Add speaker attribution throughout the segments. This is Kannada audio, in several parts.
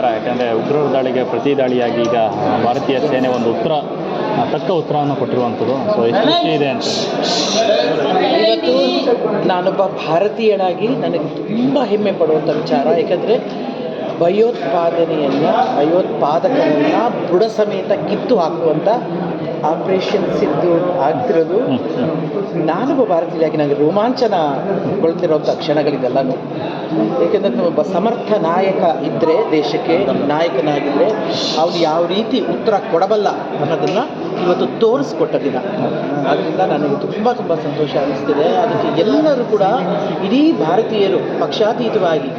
Speaker 1: ಯಾಕಂದರೆ ಉಗ್ರರ ದಾಳಿಗೆ ಪ್ರತಿ ದಾಳಿಯಾಗಿ ಈಗ ಭಾರತೀಯ ಸೇನೆ ಒಂದು ಉತ್ತರ ತಕ್ಕ ಉತ್ತರವನ್ನು ಕೊಟ್ಟಿರುವಂಥದ್ದು. ಸೊ ಎಷ್ಟು ಖುಷಿ ಇದೆ ಅಂತ.
Speaker 2: ಇವತ್ತು ನಾನೊಬ್ಬ ಭಾರತೀಯನಾಗಿ ನನಗೆ ತುಂಬ ಹೆಮ್ಮೆ ಪಡುವಂಥ ವಿಚಾರ, ಯಾಕಂದರೆ ಭಯೋತ್ಪಾದನೆಯನ್ನು, ಭಯೋತ್ಪಾದಕರನ್ನು ಬುಡ ಸಮೇತ ಕಿತ್ತು ಹಾಕುವಂಥ ಆಪರೇಷನ್ ಸಿದ್ದು ಆಗ್ತಿರೋದು. ನಾನೊಬ್ಬ ಭಾರತೀಯಾಗಿ ನನಗೆ ರೋಮಾಂಚನಗೊಳ್ತಿರೋಂಥ ಕ್ಷಣಗಳಿದೆಲ್ಲನೂ ಏಕೆಂದರೆ ಒಬ್ಬ ಸಮರ್ಥ ನಾಯಕ ಇದ್ದರೆ ದೇಶಕ್ಕೆ ನಾಯಕನಾಗಿದ್ದರೆ ಅವ್ರು ಯಾವ ರೀತಿ ಉತ್ತರ ಕೊಡಬಲ್ಲ ಅನ್ನೋದನ್ನು ಇವತ್ತು ತೋರಿಸ್ಕೊಟ್ಟ ದಿನ. ಅದರಿಂದ ನನಗೆ ತುಂಬ ತುಂಬ ಸಂತೋಷ ಅನ್ನಿಸ್ತಿದೆ ಅದಕ್ಕೆ ಎಲ್ಲರೂ ಕೂಡ ಇಡೀ ಭಾರತೀಯರು ಪಕ್ಷಾತೀತವಾಗಿ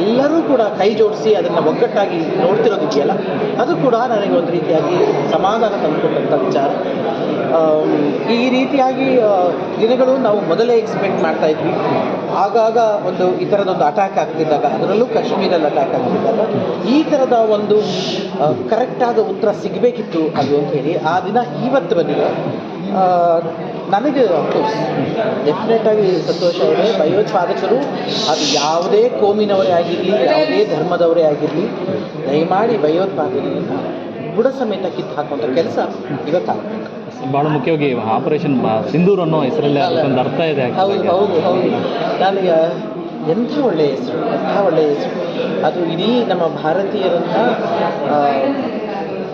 Speaker 2: ಎಲ್ಲರೂ ಕೂಡ ಕೈ ಜೋಡಿಸಿ ಅದನ್ನು ಒಗ್ಗಟ್ಟಾಗಿ ನೋಡ್ತಿರೋದಿದೆಯಲ್ಲ, ಅದು ಕೂಡ ನನಗೆ ಒಂದು ರೀತಿಯಾಗಿ ಸಮಾಧಾನ ತಂದುಕೊಟ್ಟಂಥ ವಿಚಾರ. ಈ ರೀತಿಯಾಗಿ ದಿನಗಳು ನಾವು ಮೊದಲೇ ಎಕ್ಸ್ಪೆಕ್ಟ್ ಮಾಡ್ತಾ ಇದ್ವಿ. ಆಗಾಗ ಒಂದು ಈ ಥರದೊಂದು ಅಟ್ಯಾಕ್ ಆಗ್ತಿದ್ದಾಗ, ಅದರಲ್ಲೂ ಕಾಶ್ಮೀರಲ್ಲಿ ಅಟ್ಯಾಕ್ ಆಗ್ತಿದ್ದಾಗ, ಈ ಥರದ ಒಂದು ಕರೆಕ್ಟಾದ ಉತ್ತರ ಸಿಗಬೇಕಿತ್ತು ಅದು ಅಂತ ಹೇಳಿ ಆ ದಿನ ಇವತ್ತು ಬಂದಿದೆ. ನನಗೆ ಅಫ್ಕೋರ್ಸ್ ಡೆಫಿನೆಟಾಗಿ ಸಂತೋಷ ಅವರೇ ಭಯೋತ್ಪಾದಕರು, ಅದು ಯಾವುದೇ ಕೋಮಿನವರೇ ಆಗಿರಲಿ, ಯಾವುದೇ ಧರ್ಮದವರೇ ಆಗಿರಲಿ, ದಯಮಾಡಿ ಭಯೋತ್ಪಾದನೆಯನ್ನು ಬುಡ ಸಮೇತ ಕಿತ್ತು ಹಾಕುವಂಥ ಕೆಲಸ ಇವತ್ತಾಗಬೇಕು
Speaker 1: ಭಾಳ ಮುಖ್ಯವಾಗಿ ಆಪರೇಷನ್ ಸಿಂಧೂರ್ ಅನ್ನೋ ಹೆಸರಲ್ಲೇ ಅದಕ್ಕೊಂದು ಅರ್ಥ ಇದೆ
Speaker 2: ಹೌದು ಹೌದು ಹೌದು. ನನಗೆ ಎಂಥ ಒಳ್ಳೆಯ ಹೆಸರು ಎಂಥ ಒಳ್ಳೆಯ ಹೆಸರು? ಅದು ಇಡೀ ನಮ್ಮ ಭಾರತೀಯರನ್ನ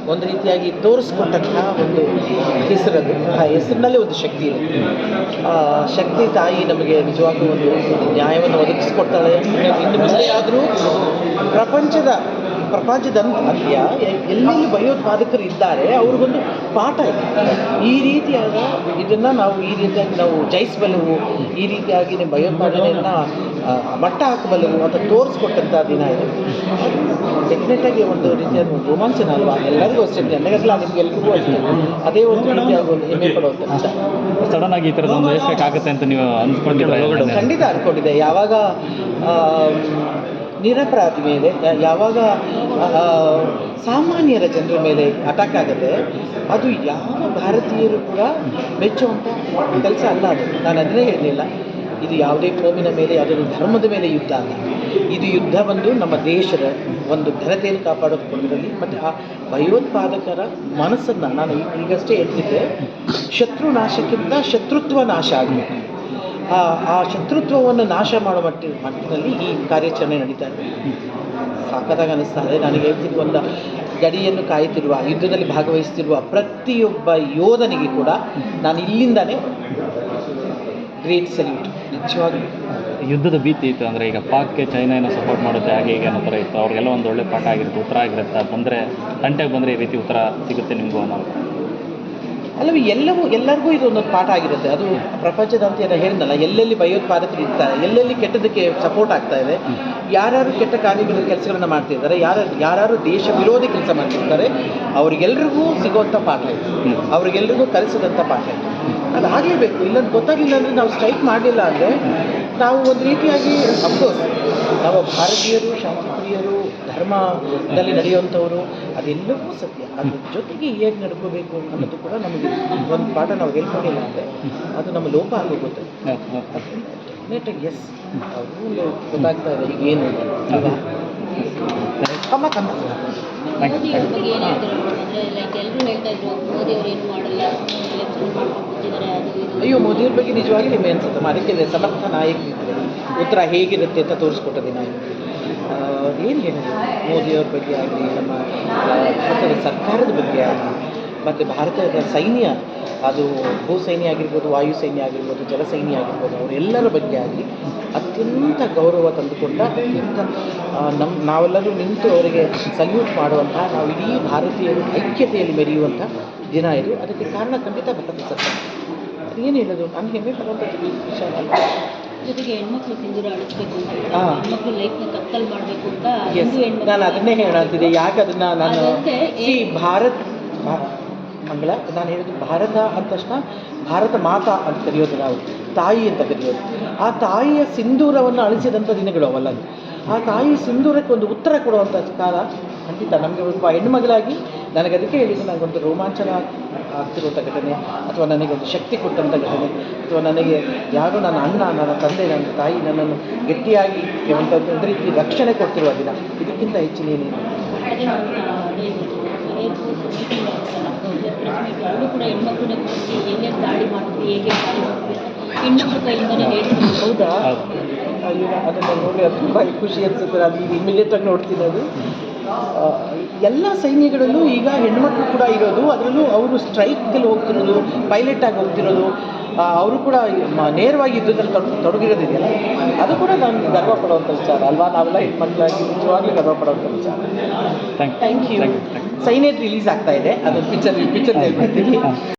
Speaker 2: ಒಂದು ರೀತಿಯಾಗಿ ತೋರಿಸ್ಕೊಟ್ಟಂತಹ ಒಂದು ಹೆಸರದು. ಆ ಹೆಸರಿನಲ್ಲೇ ಒಂದು ಶಕ್ತಿ ಇದೆ. ಆ ಶಕ್ತಿ ತಾಯಿ ನಮಗೆ ನಿಜವಾಗ್ಲೂ ಒಂದು ನ್ಯಾಯವನ್ನು ಒದಗಿಸ್ಕೊಡ್ತಾಳೆ. ಇನ್ನು ಮುಂದೆ ಆದರೂ ಪ್ರಪಂಚದ ಪ್ರಪಂಚದಂತ ಅಂತ್ಯ ಎಲ್ಲೆಲ್ಲಿ ಭಯೋತ್ಪಾದಕರು ಇದ್ದಾರೆ ಅವ್ರಿಗೊಂದು ಪಾಠ ಇದೆ. ಈ ರೀತಿಯಾದ ಇದನ್ನು ನಾವು ಈ ರೀತಿಯಾಗಿ ನಾವು ಜಯಿಸಬಲ್ಲವು ಈ ರೀತಿಯಾಗಿ ಭಯೋತ್ಪಾದನೆಯನ್ನು ಮಟ್ಟ ಹಾಕಬಲ್ಲವು ಅಂತ ತೋರಿಸ್ಕೊಟ್ಟಂಥ ದಿನ ಇದೆ. ಡೆಫಿನೆಟಾಗಿ ಒಂದು ರೀತಿಯಾದ ಒಂದು ರೋಮಾಂಚನ ಅಲ್ವಾ? ಎಲ್ಲರಿಗೂ ಅಷ್ಟೇ ನನಗಲ್ಲ ನಿಮ್ಗೆ ಎಲ್ರಿಗೂ ಅಷ್ಟೇ. ಅದೇ ಒಂದು ರೀತಿಯಾಗಿ ಒಂದು ಹೆಮ್ಮೆ ಪಡುವಂಥ
Speaker 1: ಸಡನ್ ಆಗಿ ಈ ಒಂದು ಆಗುತ್ತೆ ಅಂತ ನೀವು ಅಂದ್ಕೊಂಡಿದ್ರೆ
Speaker 2: ಖಂಡಿತ ಅನ್ಕೊಂಡಿದ್ದೆ. ಯಾವಾಗ ನಿರಪರಾಧಿ ಮೇಲೆ ಯಾವಾಗ ಸಾಮಾನ್ಯರ ಜನರ ಮೇಲೆ ಅಟ್ಯಾಕ್ ಆಗುತ್ತೆ ಅದು ಯಾವ ಭಾರತೀಯರು ಕೂಡ ಮೆಚ್ಚುವಂಥ ಕೆಲಸ ಅಲ್ಲ ಅದು. ನಾನು ಅದನ್ನೇ ಹೇಳಲಿಲ್ಲ. ಇದು ಯಾವುದೇ ಕೋಮಿನ ಮೇಲೆ, ಯಾವುದೇ ಧರ್ಮದ ಮೇಲೆ ಯುದ್ಧ ಅಲ್ಲ. ಇದು ಯುದ್ಧ ಬಂದು ನಮ್ಮ ದೇಶದ ಒಂದು ಘನತೆಯನ್ನು ಕಾಪಾಡಿಕೊಳ್ಳೋದ್ರಲ್ಲಿ ಮತ್ತು ಆ ಭಯೋತ್ಪಾದಕರ ಮನಸ್ಸನ್ನು ನಾನು ಈಗಷ್ಟೇ ಹೇಳ್ತಿದ್ದೆ. ಶತ್ರು ನಾಶಕ್ಕಿಂತ ಶತ್ರುತ್ವ ನಾಶ ಆಗಬೇಕು. ಆ ಆ ಶತ್ರುತ್ವವನ್ನು ನಾಶ ಮಾಡುವ ಮಟ್ಟಿ ಮಟ್ಟಿನಲ್ಲಿ ಈ ಕಾರ್ಯಾಚರಣೆ ನಡೀತಾ ಇದೆ. ಸಾಕದಾಗ ಅನಿಸ್ತಾ ಇದೆ. ನನಗೆ ಹೇಳ್ತಿದ್ದು ಒಂದು ಗಡಿಯನ್ನು ಕಾಯುತ್ತಿರುವ, ಯುದ್ಧದಲ್ಲಿ ಭಾಗವಹಿಸುತ್ತಿರುವ ಪ್ರತಿಯೊಬ್ಬ ಯೋಧನಿಗೆ ಕೂಡ ನಾನು ಇಲ್ಲಿಂದಲೇ ಗ್ರೇಟ್ ಸಲ್ಯೂಟ್. ನಿಜವಾಗ್ಲೂ.
Speaker 1: ಯುದ್ಧದ ಭೀತಿ ಇತ್ತು ಅಂದರೆ ಈಗ ಪಾಕ್ಗೆ ಚೈನಾ ಏನೋ ಸಪೋರ್ಟ್ ಮಾಡುತ್ತೆ, ಹಾಗೆ ಈಗ ಅನ್ನೋ ಥರ ಇತ್ತು. ಅವ್ರಿಗೆಲ್ಲ ಒಂದು ಒಳ್ಳೆ ಪಾಠ ಆಗಿರುತ್ತೆ, ಉತ್ತರ ಆಗಿರುತ್ತೆ. ಬಂದರೆ, ತಂಟೆಗೆ ಬಂದರೆ ಈ ರೀತಿ ಉತ್ತರ ಸಿಗುತ್ತೆ ನಿಮಗೂ ಅನ್ನೋ.
Speaker 2: ಅಲ್ಲವೇ, ಎಲ್ಲವೂ, ಎಲ್ಲರಿಗೂ ಇದು ಒಂದೊಂದು ಪಾಠ ಆಗಿರುತ್ತೆ. ಅದು ಪ್ರಪಂಚದ ಏನೋ ಹೇಳಿದ್ನಲ್ಲ, ಎಲ್ಲೆಲ್ಲಿ ಭಯೋತ್ಪಾದಕರು ಇರ್ತಾರೆ, ಎಲ್ಲೆಲ್ಲಿ ಕೆಟ್ಟದಕ್ಕೆ ಸಪೋರ್ಟ್ ಆಗ್ತಾ ಇದೆ, ಯಾರ್ಯಾರು ಕೆಟ್ಟ ಕಾರ್ಯಗಳ ಕೆಲಸಗಳನ್ನ ಮಾಡ್ತಿದ್ದಾರೆ, ಯಾರು, ಯಾರ್ಯಾರು ದೇಶ ವಿರೋಧಿ ಕೆಲಸ ಮಾಡ್ತಿರ್ತಾರೆ, ಅವರಿಗೆಲ್ರಿಗೂ ಸಿಗುವಂಥ ಪಾಠ ಇದೆ. ಅವ್ರಿಗೆಲ್ರಿಗೂ ಕಲಿಸಿದಂಥ ಪಾಠ ಇದೆ. ಅದು ಆಗಲೇಬೇಕು. ಇಲ್ಲ ಗೊತ್ತಾಗಿಲ್ಲ ಅಂದರೆ ನಾವು ಸ್ಟ್ರೈಕ್ ಮಾಡಲಿಲ್ಲ ಅಂದರೆ, ನಾವು ಒಂದು ರೀತಿಯಾಗಿ ಅಫ್ಕೋರ್ಸ್ ನಾವು ಭಾರತೀಯರು ಧರ್ಮದಲ್ಲಿ ನಡೆಯುವಂಥವರು ಅದೆಲ್ಲವೂ ಸತ್ಯ. ಅದ್ರ ಜೊತೆಗೆ ಹೇಗೆ ನಡ್ಕೋಬೇಕು ಅನ್ನೋದು ಕೂಡ ನಮಗೆ ಒಂದು ಪಾಠ ನಾವು ಹೇಳ್ಕೊಂಡಿಲ್ಲ ಅಂದರೆ ಅದು ನಮ್ಮ ಲೋಪ ಆಗೋಗುತ್ತೆ. ಡೆಫಿನೆಟಾಗಿ ಎಸ್ ಅವರು ಗೊತ್ತಾಗ್ತಾ ಇದೆ. ಈಗ ಏನು? ಅಲ್ವಾ? ಕಮ್ಮ ಕಮ್ಮ
Speaker 3: ಮೋದಿ ಬಗ್ಗೆ ಏನು ಹೇಳ್ತಾರೆ ಅಂದರೆ ಲೈಕ್ ಎಲ್ಲರೂ ಹೇಳ್ತಾ ಇದ್ರು ಮೋದಿ ಅವ್ರು ಏನು ಮಾಡಲ್ಲ ಎಲೆಕ್ಷನ್ ಮಾಡ್ಕೊಂಡು ಕೂತಿದ್ದಾರೆ ಅದು ಇದು
Speaker 2: ಅಯ್ಯೋ ಮೋದಿಯವ್ರ ಬಗ್ಗೆ ನಿಜವಾಗಿ ನಿಮ್ಮ ಅನ್ಸುತ್ತೆ ಅದಕ್ಕೆ ಸಮರ್ಥ ನಾಯಕ ಉತ್ತರ ಹೇಗಿರುತ್ತೆ ಅಂತ ತೋರಿಸ್ಕೊಟ್ಟ ದಿನ. ಏನು ಹೇಳಿದ್ರು ಮೋದಿಯವ್ರ ಬಗ್ಗೆ ಆಗಲಿ, ನಮ್ಮ, ಭಾರತದ ಸರ್ಕಾರದ ಬಗ್ಗೆ ಆಗಲಿ, ಮತ್ತು ಭಾರತದ ಸೈನ್ಯ, ಅದು ಭೂ ಸೈನ್ಯ ಆಗಿರ್ಬೋದು, ವಾಯು ಸೈನ್ಯ ಆಗಿರ್ಬೋದು ಜಲಸೈನ್ಯ ಆಗಿರ್ಬೋದು ಅವರೆಲ್ಲರ ಬಗ್ಗೆ ಆಗಲಿ ಅತ್ಯಂತ ಗೌರವ ತಂದುಕೊಂಡ ಅತ್ಯಂತ ನಮ್ಮ ನಾವೆಲ್ಲರೂ ನಿಂತು ಅವರಿಗೆ ಸಲ್ಯೂಟ್ ಮಾಡುವಂಥ ನಾವು ಇಡೀ ಭಾರತೀಯರು ಐಕ್ಯತೆಯಲ್ಲಿ ಮೆರೆಯುವಂಥ ದಿನ ಇದು. ಅದಕ್ಕೆ ಕಾರಣ ಖಂಡಿತ ಭಾರತ ಸರ್ಕಾರ. ಏನು ಹೇಳೋದು? ನಾನು ಹೆಮ್ಮೆ ಪಡುವಂಥ ವಿಷಯ
Speaker 3: ಜೊತೆಗೆ ಹೆಣ್ಮಕ್ಳು ಸಿಂಧೂರ ಅಳಿಸ್ಬೇಕು ಅಂತ
Speaker 2: ಹಾ.
Speaker 3: ಹೆಣ್ಮಕ್ಳು ಲೈಫ್ನ ಕತ್ತಲ್ ಮಾಡಬೇಕು ಅಂತ
Speaker 2: ನಾನು ಅದನ್ನೇ ಹೇಳಂತಿದೆ ಯಾಕೆ ಅದನ್ನ ನಾನು ಸಿ ಭಾರತ್ ಮಂಗಳ ನಾನು ಹೇಳಿದ್ದು ಭಾರತ ಅಂದ ತಕ್ಷಣ ಭಾರತ ಮಾತಾ ಅಂತ ಕರೆಯೋದು ನಾವು. ತಾಯಿ ಅಂತ ಕರೆಯೋದು. ಆ ತಾಯಿಯ ಸಿಂಧೂರವನ್ನು ಅಳಿಸಿದಂಥ ದಿನಗಳು ಅವಲ್ಲ ಆ ತಾಯಿ ಸಿಂಧೂರಕ್ಕೆ ಒಂದು ಉತ್ತರ ಕೊಡುವಂಥ ಕಾಲ ಖಂಡಿತ ನಮಗೆ ಒಬ್ಬ ಹೆಣ್ಣುಮಗಳಾಗಿ ನನಗೆ ಅದಕ್ಕೆ ಹೇಳಿದ್ದು ನನಗೊಂದು ರೋಮಾಂಚನ ಆಗ್ತಿರುವಂಥ ಘಟನೆ ಅಥವಾ ನನಗೊಂದು ಶಕ್ತಿ ಕೊಟ್ಟಂಥ ಘಟನೆ ಅಥವಾ ನನಗೆ ಯಾರು ನನ್ನ ಅಣ್ಣ ನನ್ನ ತಂದೆ ನನ್ನ ತಾಯಿ ನನ್ನನ್ನು ಗಟ್ಟಿಯಾಗಿ ಒಂದು ರೀತಿ ರಕ್ಷಣೆ ಕೊಡ್ತಿರುವ ದಿನ. ಇದಕ್ಕಿಂತ ಹೆಚ್ಚಿನ
Speaker 3: ಅವರು ಕೂಡ ಹೆಣ್ಮಕ್ಳನ್ನ ಕೂರಿಸಿ ಎಲ್ಲೆಲ್ಲಿ ದಾಳಿ ಮಾಡ್ತೀವಿ ಹೇಗೆ ದಾಳಿ ಮಾಡ್ತೀವಿ ಅಂತ ಹೆಣ್ಮಕ್ಳ ಕೈಯಿಂದನೇ ಹೇಳ್ತೀವಿ.
Speaker 2: ಹೌದಾ. ಅಯ್ಯೋ ಅದನ್ನು ನೋಡಿ ಅದು ತುಂಬ ಖುಷಿ ಅನಿಸುತ್ತೆ. ಅದು ಈಗ ಇಮಿಡಿಯೇಟ್ ಆಗಿ ನೋಡ್ತೀನಿ ಅದು. ಎಲ್ಲ ಸೈನ್ಯಗಳಲ್ಲೂ ಈಗ ಹೆಣ್ಮಕ್ಳು ಕೂಡ ಇರೋದು ಅದರಲ್ಲೂ ಅವರು ಸ್ಟ್ರೈಕ್ಗೆಲ್ಲ ಹೋಗ್ತಿರೋದು ಪೈಲಟ್ ಆಗಿ ಹೋಗ್ತಿರೋದು ಅವರು ಕೂಡ ನೇರವಾಗಿ ಯುದ್ಧದಲ್ಲಿ ತೊಡ ತೊಡಗಿರೋದಿದೆಯಲ್ಲ? ಅದು ಕೂಡ ನಮಗೆ ಗರ್ವ ಪಡುವಂಥ ವಿಚಾರ ಅಲ್ವಾ? ನಾವೆಲ್ಲ ಹೆಣ್ಮಕ್ಳಾಗಿ ನಿಜವಾಗ್ಲೂ ಗರ್ವ ಪಡುವಂಥ ವಿಚಾರ.
Speaker 1: Thank
Speaker 2: you
Speaker 1: thank you thank
Speaker 2: Cyanide release ಆಗ್ತಾ ಇದೆ. ಅದು ಪಿಕ್ಚರ್ ಪಿಕ್ಚರ್ ಹೇಳ್ಬಿಡ್ತೀನಿ